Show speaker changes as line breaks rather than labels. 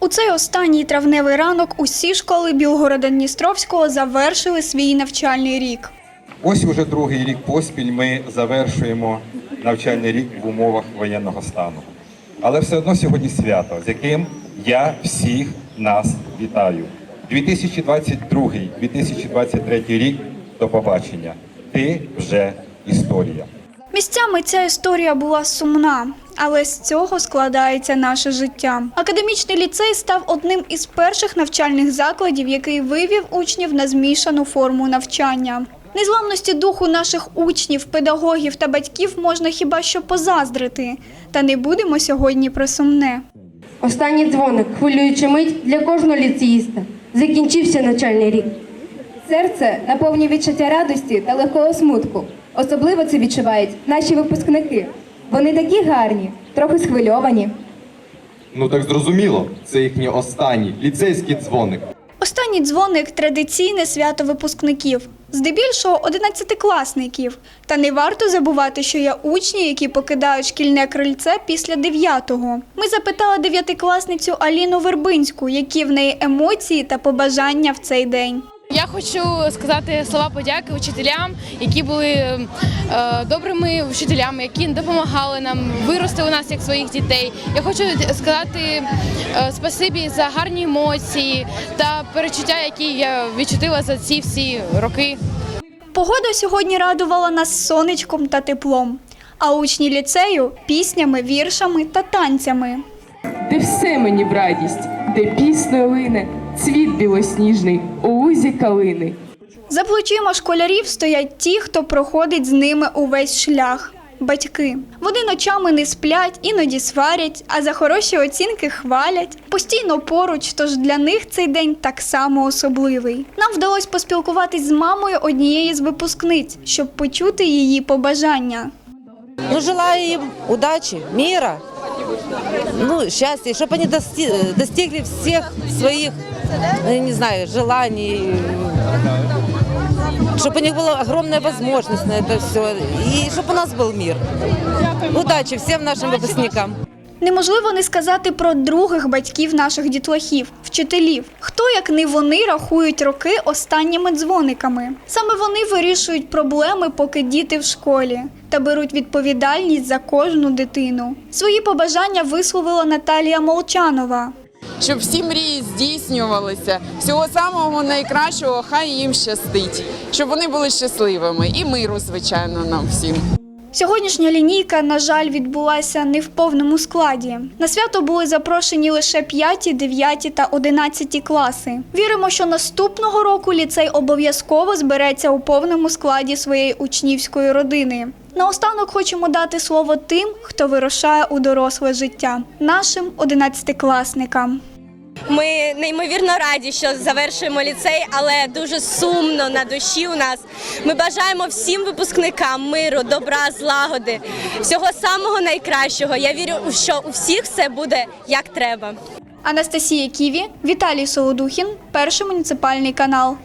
У цей останній травневий ранок усі школи Білгорода Дністровського завершили свій навчальний рік.
Ось уже другий рік поспіль ми завершуємо навчальний рік в умовах воєнного стану. Але все одно сьогодні свято, з яким я всіх нас вітаю. 2022-2023 рік до побачення. Ти вже історія.
Місцями ця історія була сумна, але з цього складається наше життя. Академічний ліцей став одним із перших навчальних закладів, який вивів учнів на змішану форму навчання. Незламності духу наших учнів, педагогів та батьків можна хіба що позаздрити. Та не будемо сьогодні про сумне.
Останній дзвоник, хвилююча мить для кожного ліцеїста. Закінчився навчальний рік.
Серце наповнює відчуття радості та легкого смутку. Особливо це відчувають наші випускники. Вони такі гарні, трохи схвильовані.
Ну так зрозуміло, це їхній останній ліцейський дзвоник.
Останній дзвоник традиційне свято випускників, здебільшого одинадцятикласників. Та не варто забувати, що є учні, які покидають шкільне крильце після дев'ятого. Ми запитали дев'ятикласницю Аліну Вербинську, які в неї емоції та побажання в цей день.
Я хочу сказати слова подяки учителям, які були е, добрими вчителями, які допомагали нам вирости у нас як своїх дітей. Я хочу сказати е, спасибі за гарні емоції та перечуття, які я відчутила за ці всі роки.
Погода сьогодні радувала нас сонечком та теплом, а учні ліцею піснями, віршами та танцями.
де все мені в радість, де пісною лине, цвіт білосніжний у лузі калини.
За плечима школярів стоять ті, хто проходить з ними увесь шлях. Батьки. Вони ночами не сплять, іноді сварять, а за хороші оцінки хвалять. Постійно поруч, тож для них цей день так само особливий. Нам вдалося поспілкуватись з мамою однієї з випускниць, щоб почути її побажання.
Ну, желаю им удачи, мира, ну, счастья, чтобы они дости- достигли всех своих, ну, я не знаю, желаний, чтобы у них была огромная возможность на это все, и чтобы у нас был мир. Удачи всем нашим выпускникам.
Неможливо не сказати про других батьків наших дітлахів, вчителів. Хто як не вони рахують роки останніми дзвониками? Саме вони вирішують проблеми, поки діти в школі, та беруть відповідальність за кожну дитину. Свої побажання висловила Наталія Молчанова.
щоб всі мрії здійснювалися. Всього самого найкращого, хай їм щастить, щоб вони були щасливими і миру, звичайно, нам всім.
Сьогоднішня лінійка, на жаль, відбулася не в повному складі. На свято були запрошені лише 5, 9 та 11 класи. Віримо, що наступного року ліцей обов'язково збереться у повному складі своєї учнівської родини. Наостанок хочемо дати слово тим, хто вирушає у доросле життя, нашим 11-класникам.
Ми неймовірно раді, що завершуємо ліцей, але дуже сумно на душі у нас. Ми бажаємо всім випускникам миру, добра, злагоди, всього самого найкращого. Я вірю, що у всіх все буде як треба.
Анастасія Ківі, Віталій Солодухін, перший муніципальний канал.